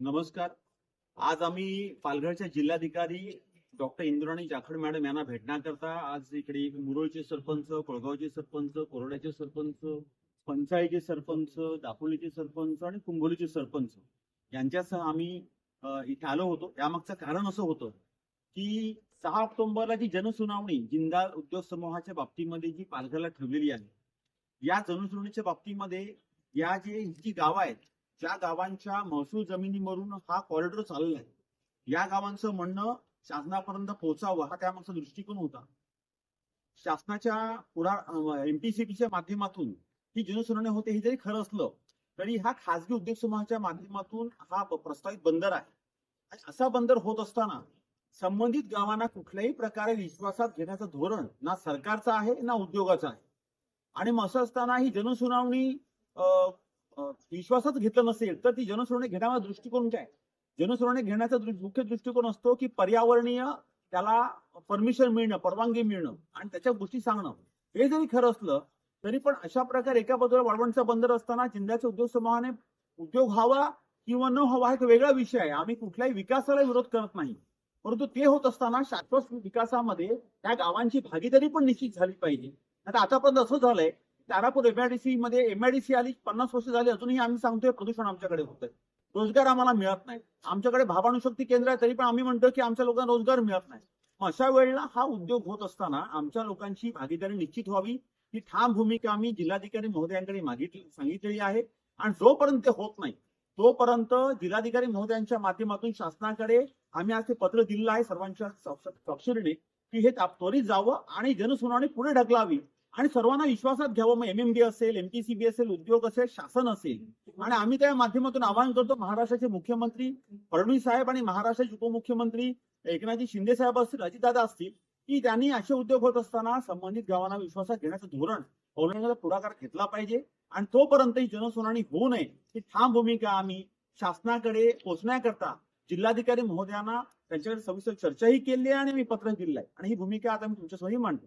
नमस्कार. आज आम्ही पालघरच्या जिल्हाधिकारी डॉक्टर इंद्राणी जाखड मॅडम यांना भेटण्याकरता आज इकडे मुरुळचे सरपंच कोळगावचे सरपंच कोरड्याचे सरपंच पंचायतचे सरपंच दापोलीचे सरपंच आणि कुंभोलीचे सरपंच यांच्यासह आम्ही इथे आलो होतो. यामागचं कारण असं होतं की सहा ऑक्टोबरला जी जनसुनावणी जिंदाल उद्योग समूहाच्या बाबतीमध्ये जी पालघरला ठेवलेली आहे या जनसुनावणीच्या बाबतीमध्ये या जे जी गावं आहेत ज्या गावांच्या महसूल जमिनीवरून हा कॉरिडॉर चाललेला आहे या गावांचं म्हणणं शासनापर्यंत पोहोचावं हा त्यामागचा दृष्टिकोन होता. शासनाच्या पुढा माध्यमातून ही जनसुनावणी होते हे जरी खरं असलं तरी हा खासगी उद्योग समूहाच्या माध्यमातून हा प्रस्तावित बंदर आहे. आणि असा बंदर होत असताना संबंधित गावांना कुठल्याही प्रकारे विश्वासात घेण्याचं धोरण ना सरकारचं आहे ना उद्योगाचं आहे. आणि मग असं असताना ही जनसुनावणी विश्वासच विश्वासात घेतलं नसेल तर ती जनसुनावणी घेण्याचा दृष्टिकोन काय? जनसुनावणी घेण्याचा मुख्य दृष्टिकोन असतो की पर्यावरणीय त्याला परमिशन मिळणं परवानगी मिळणं आणि त्याच्या गोष्टी सांगणं. हे जरी खरं असलं तरी पण अशा प्रकारे एका बाजूला वाळवणचा बंदर असताना जिल्ह्याच्या उद्योग समूहाने उद्योग हवा किंवा न हवा हा एक वेगळा विषय आहे. आम्ही कुठल्याही विकासाला विरोध करत नाही. परंतु ते होत असताना शाश्वत विकासामध्ये त्या गावांची भागीदारी पण निश्चित झाली पाहिजे. आता आतापर्यंत असं झालंय तारापूर एमआयडीसी मध्ये एमआयडीसी आली पन्नास वर्ष झाली अजूनही आम्ही सांगतोय प्रदूषण आमच्याकडे होतंय. रोजगार आम्हाला मिळत नाही. आमच्याकडे भावाणुशक्ती केंद्र आहे तरी पण आम्ही म्हणतो की आमच्या लोकांना रोजगार मिळत नाही. अशा वेळेला हा उद्योग होत असताना आमच्या लोकांची भागीदारी निश्चित व्हावी ही ठाम भूमिका आम्ही जिल्हाधिकारी महोदयांकडे मागितली सांगितलेली आहे. आणि जोपर्यंत ते होत नाही तोपर्यंत जिल्हाधिकारी महोदयांच्या माध्यमातून शासनाकडे आम्ही आज ते पत्र दिलेलं आहे सर्वांच्या स्वाक्षरीने की हे ताप- त्वरित जावं आणि जनसुनावणी पुढे ढकलावी. आणि सर्वांना विश्वासात घ्यावं. मग एमएमडी असेल एमपीसीबी असेल उद्योग असेल शासन असेल. आणि आम्ही त्या माध्यमातून आवाहन करतो महाराष्ट्राचे मुख्यमंत्री फडणवीस साहेब आणि महाराष्ट्राचे उपमुख्यमंत्री एकनाथजी शिंदे साहेब असतील अजितदादा असतील की त्यांनी असे उद्योग होत असताना संबंधित गावांना विश्वासात घेण्याचं धोरण अवलंबण्याचा पुढाकार घेतला पाहिजे. आणि तोपर्यंत ही जनसुनावणी होऊ नये ही ठाम भूमिका आम्ही शासनाकडे पोहोचण्याकरता जिल्हाधिकारी महोदयांना त्यांच्याकडे सविस्तर चर्चाही केली आहे आणि मी पत्र दिलं आहे आणि ही भूमिका आता मी तुमच्यासमोरही मांडतो.